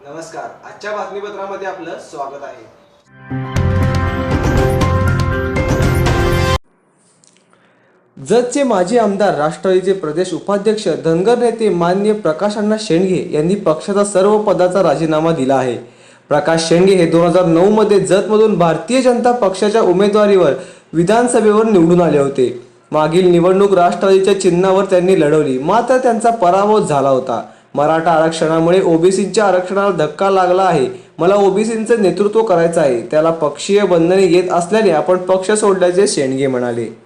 नमस्कार. आजच्या बातमीपत्रामध्ये आपलं स्वागत आहे. जतचे माजी आमदार राष्ट्रवादीचे प्रदेश उपाध्यक्ष धनगर नेते मान्य प्रकाश अण्णा शेंडगे यांनी पक्षाचा सर्व पदाचा राजीनामा दिला आहे. प्रकाश शेंडगे हे दोन हजार नऊमध्ये जतमधून भारतीय जनता पक्षाच्या उमेदवारीवर विधानसभेवर निवडून आले होते. मागील निवडणूक राष्ट्रवादीच्या चिन्हावर त्यांनी लढवली. मात्र त्यांचा पराभव झाला होता. मराठा आरक्षणामुळे ओबीसीच्या आरक्षणाला धक्का लागला आहे. मला ओबीसींचं नेतृत्व करायचं आहे. त्याला पक्षीय बंधने येत असल्याने आपण पक्ष सोडल्याचे शेंडगे म्हणाले.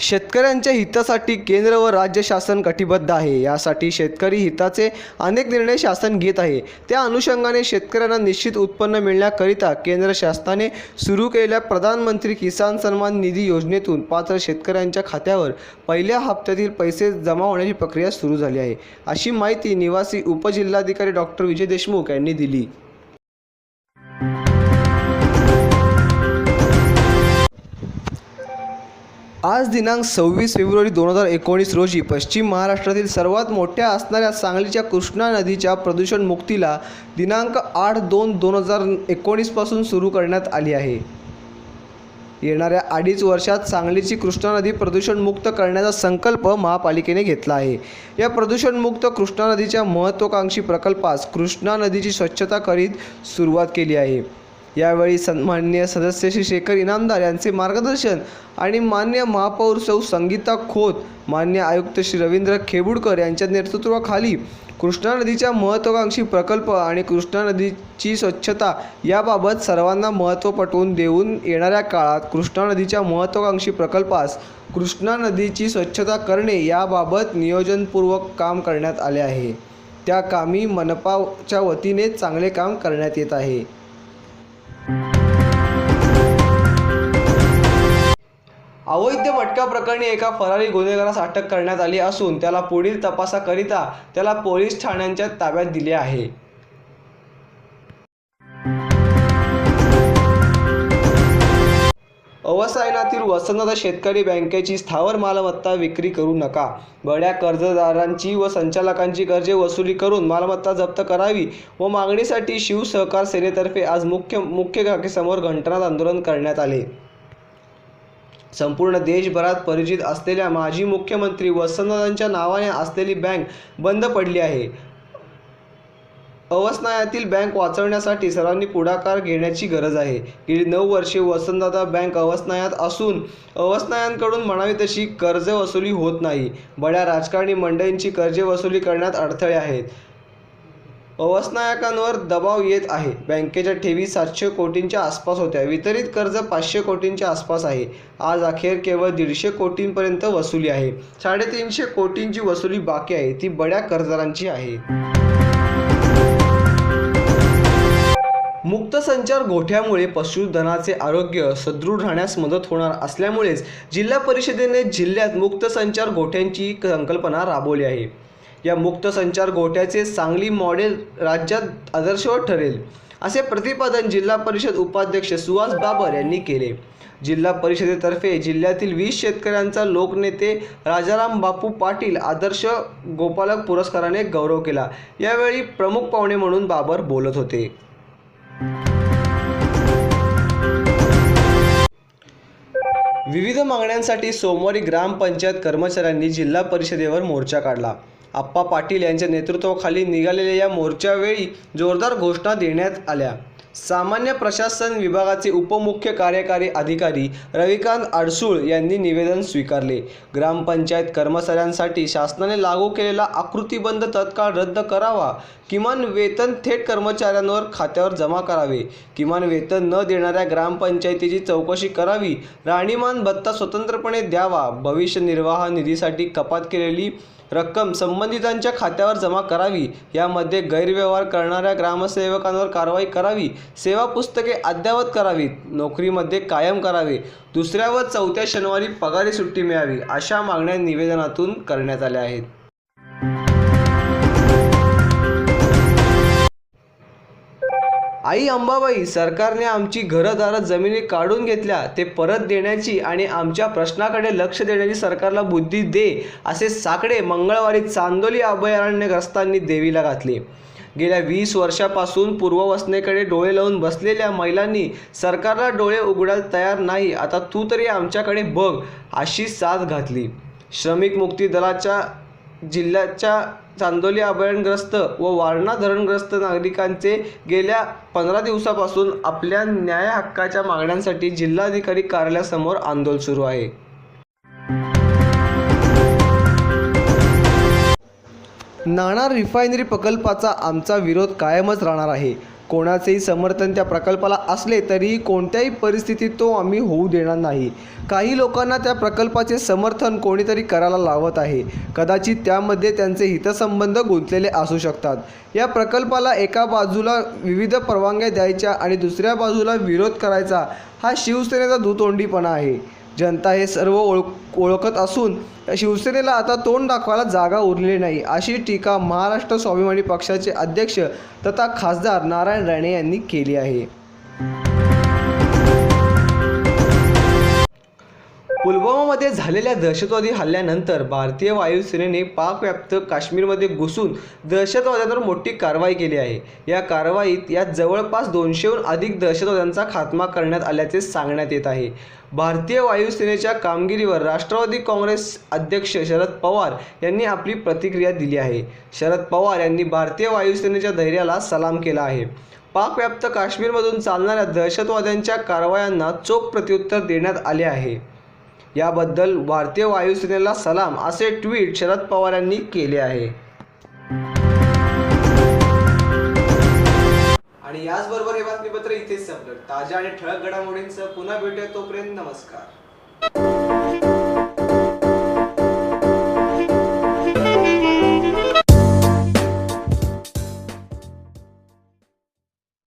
शेतकऱ्यांच्या हितासाठी केंद्र व राज्य शासन कटिबद्ध आहे. यासाठी शेतकरी हिताचे अनेक निर्णय शासन घेत आहे. त्या अनुषंगाने शेतकऱ्यांना निश्चित उत्पन्न मिळण्याकरिता केंद्र शासनाने सुरू केलेल्या प्रधानमंत्री किसान सन्मान निधी योजनेतून पात्र शेतकऱ्यांच्या खात्यावर पहिल्या हप्त्यातील पैसे जमा होण्याची प्रक्रिया सुरू झाली आहे. अशी माहिती निवासी उपजिल्हाधिकारी डॉक्टर विजय देशमुख यांनी दिली. आज दिनांक सव्वीस फेब्रुवारी दोन हजार एकोणीस रोजी पश्चिम महाराष्ट्रातील सर्वात मोठ्या असणाऱ्या सांगलीच्या कृष्णा नदीच्या प्रदूषण मुक्तीला दिनांक आठ दोन दोन हजार एकोणीसपासून सुरू करण्यात आली आहे. येणाऱ्या अडीच वर्षात सांगलीची कृष्णा नदी प्रदूषणमुक्त करण्याचा संकल्प महापालिकेने घेतला आहे. या प्रदूषणमुक्त कृष्णा नदीच्या महत्त्वाकांक्षी प्रकल्पास कृष्णा नदीची स्वच्छता करीत सुरुवात केली आहे. यावेळी सन्माननीय सदस्य श्री शेखर इनामदार यांचे मार्गदर्शन आणि मान्य महापौर सौ संगीता खोत मान्य आयुक्त श्री रवींद्र खेबुडकर यांच्या नेतृत्वाखाली कृष्णा नदीच्या महत्त्वाकांक्षी प्रकल्प आणि कृष्णा नदीची स्वच्छता याबाबत सर्वांना महत्त्व पटवून देऊन येणाऱ्या काळात कृष्णा नदीच्या महत्त्वाकांक्षी प्रकल्पास कृष्णा नदीची स्वच्छता करणे याबाबत नियोजनपूर्वक काम करण्यात आले आहे. त्या कामी मनपाच्या वतीने चांगले काम करण्यात येत आहे. अवैध मटका प्रकरणी एका फरारी गुन्हेगारास अटक करण्यात आली असून त्याला पुढील तपासाकरिता त्याला पोलीस ठाण्यांच्या ताब्यात दिले आहे. अवसायनातील वसंतदादा शेतकरी बँकेची स्थावर मालमत्ता विक्री करू नका. बड्या कर्जदारांची व संचालकांची कर्जे वसुली करून मालमत्ता जप्त करावी व मागणीसाठी शिवसहकार सेनेतर्फे आज मुख्य मुख्य खाकीसमोर घंटनात आंदोलन करण्यात आले. संपूर्ण देशभरात परिचित असलेल्या माजी मुख्यमंत्री वसंतदादांच्या नावाने असलेली बँक बंद पडली आहे. अवसनायातील बँक वाचवण्यासाठी सर्वांनी पुढाकार घेण्याची गरज आहे. गेली नऊ वर्षे वसंतदादा बँक अवसनायात असून अवसनायांकडून म्हणावी तशी कर्ज वसुली होत नाही. बड्या राजकारणी मंडळींची कर्जे वसुली करण्यात अडथळे आहेत. अवसनायकांवर दबाव येत आहे. बँकेच्या ठेवी सातशे कोटींच्या आसपास होत्या. वितरित कर्ज पाचशे कोटींच्या आसपास आहे. आज अखेर केवळ दीडशे कोटींपर्यंत वसुली आहे. साडेतीनशे कोटींची वसुली बाकी आहे. ती बड्या कर्जदारांची आहे. मुक्त संचार गोठ्यामुळे पशुधनाचे आरोग्य सदृढ राहण्यास मदत होणार असल्यामुळेच जिल्हा परिषदेने जिल्ह्यात मुक्त संचार गोठ्यांची संकल्पना राबवली आहे. या मुक्त संचार गोठ्याचे सांगली मॉडेल राज्यात आदर्शवत ठरेल असे प्रतिपादन जिल्हा परिषद उपाध्यक्ष सुहास बाबर यांनी केले. जिल्हा परिषदेतर्फे जिल्ह्यातील वीस शेतकऱ्यांचा लोकनेते राजाराम बापू पाटील आदर्श गोपालक पुरस्काराने गौरव केला. यावेळी प्रमुख पाहुणे म्हणून बाबर बोलत होते. विविध मागण्यांसाठी सोमवारी ग्रामपंचायत कर्मचाऱ्यांनी जिल्हा परिषदेवर मोर्चा काढला. आप्पा पाटील यांच्या नेतृत्वाखाली निघालेल्या या मोर्चावेळी जोरदार घोषणा देण्यात आल्या. सामान्य प्रशासन विभागाचे उपमुख्य कार्यकारी अधिकारी रविकांत अडसूळ यांनी निवेदन स्वीकारले. ग्रामपंचायत कर्मचाऱ्यांसाठी शासनाने लागू केलेला आकृतीबंध तत्काळ रद्द करावा किमान वेतन थेट कर्मचाऱ्यांवर खात्यावर जमा करावे. किमान वेतन न देणाऱ्या ग्रामपंचायतीची चौकशी करावी राणीमान भत्ता स्वतंत्रपणे द्यावा भविष्य निर्वाह निधीसाठी कपात केलेली रक्कम संबंधितांच्या खात्यावर जमा करावी. यामध्ये गैरव्यवहार करणाऱ्या ग्रामसेवकांवर कारवाई करावी. सेवा पुस्तके अद्ययावत करावीत नोकरीमध्ये कायम करावे. दुसऱ्या व चौथ्या शनिवारी पगारी सुट्टी मिळावी अशा मागण्या निवेदनातून करण्यात आल्या आहेत. आई अंबाबाई सरकारने आमची घरंदारं जमिनी काढून घेतल्या ते परत देण्याची आणि आमच्या प्रश्नाकडे लक्ष देण्याची सरकारला बुद्धी दे असे साकडे मंगळवारी चांदोली अभयारण्यग्रस्तांनी देवीला घातले. गेल्या वीस वर्षापासून पूर्ववसनेकडे डोळे लावून बसलेल्या महिलांनी सरकारला डोळे उघडायला तयार नाही आता तू तरी आमच्याकडे बघ अशी साथ घातली. श्रमिक मुक्ती दलाच्या जिल्ह्याच्या चांदोली अभयारण्यग्रस्त व वारणा धरणग्रस्त नागरिकांचे गेल्या पंधरा दिवसापासून आपल्या न्याय हक्काच्या मागण्यांसाठी जिल्हाधिकारी कार्यालयासमोर आंदोलन सुरू आहे. नाणार रिफायनरी प्रकल्पाचा आमचा विरोध कायमच राहणार आहे. कोणाचेही समर्थन त्या प्रकल्पाला असले तरीही कोणत्याही परिस्थितीत तो आम्ही होऊ देणार नाही. काही लोकांना त्या प्रकल्पाचे समर्थन कोणीतरी करायला लावत आहे. कदाचित त्यामध्ये त्यांचे हितसंबंध गुंतलेले असू शकतात. या प्रकल्पाला एका बाजूला विविध परवानग्या द्यायच्या आणि दुसऱ्या बाजूला विरोध करायचा हा शिवसेनेचा दुतोंडीपणा आहे. जनता हे सर्व ओळख ओळखत असून शिवसेनेला आता तोंड दाखवायला जागा उरलेली नाही. अशी टीका महाराष्ट्र स्वाभिमानी पक्षाचे अध्यक्ष तथा खासदार नारायण राणे यांनी केली आहे. पुलवामामध्ये झालेल्या दहशतवादी हल्ल्यानंतर भारतीय वायुसेनेने पाकव्याप्त काश्मीरमध्ये घुसून दहशतवाद्यांवर मोठी कारवाई केली आहे. या कारवाईत यात जवळपास दोनशेहून अधिक दहशतवाद्यांचा खात्मा करण्यात आल्याचे सांगण्यात येत आहे. भारतीय वायुसेनेच्या कामगिरीवर राष्ट्रवादी काँग्रेस अध्यक्ष शरद पवार यांनी आपली प्रतिक्रिया दिली आहे. शरद पवार यांनी भारतीय वायुसेनेच्या धैर्याला सलाम केला आहे. पाकव्याप्त काश्मीरमधून चालणाऱ्या दहशतवाद्यांच्या कारवायांना चोख प्रत्युत्तर देण्यात आले आहे. याबद्दल भारतीय वायुसेनेला सलाम असे ट्विट शरद पवार यांनी केले आहे. आणि याचबरोबर हे बातमीपत्र इथेच संपलं. ताज्या आणि ठळक घडामोडींचं पुन्हा भेटूया तोपर्यंत नमस्कार.